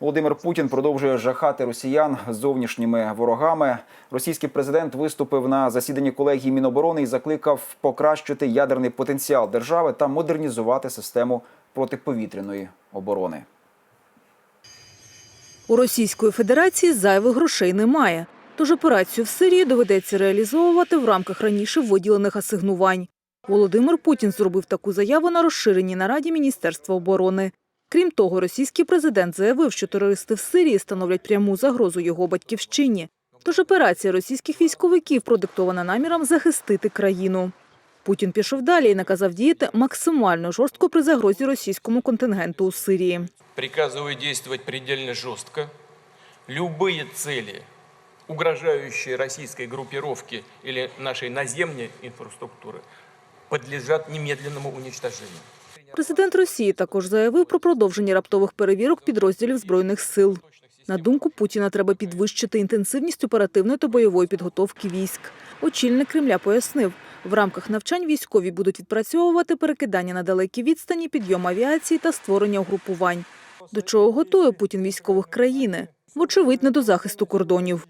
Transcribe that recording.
Володимир Путін продовжує жахати росіян зовнішніми ворогами. Російський президент виступив на засіданні колегії Міноборони і закликав покращити ядерний потенціал держави та модернізувати систему протиповітряної оборони. У Російської Федерації зайвих грошей немає. Тож операцію в Сирії доведеться реалізовувати в рамках раніше виділених асигнувань. Володимир Путін зробив таку заяву на розширеній нараді Міністерства оборони. Крім того, російський президент заявив, що терористи в Сирії становлять пряму загрозу його батьківщині. Тож операція російських військовиків продиктована наміром захистити країну. Путін пішов далі і наказав діяти максимально жорстко при загрозі російському контингенту у Сирії. Приказываю действовать предельно жестко. Любые цели, угрожающие российской группировке или нашей наземной инфраструктуры, подлежат немедленному уничтожению. Президент Росії також заявив про продовження раптових перевірок підрозділів збройних сил. На думку Путіна, треба підвищити інтенсивність оперативної та бойової підготовки військ. Очільник Кремля пояснив, в рамках навчань військові будуть відпрацьовувати перекидання на далекі відстані, підйом авіації та створення угрупувань. До чого готує Путін військових країни? Вочевидь, не до захисту кордонів.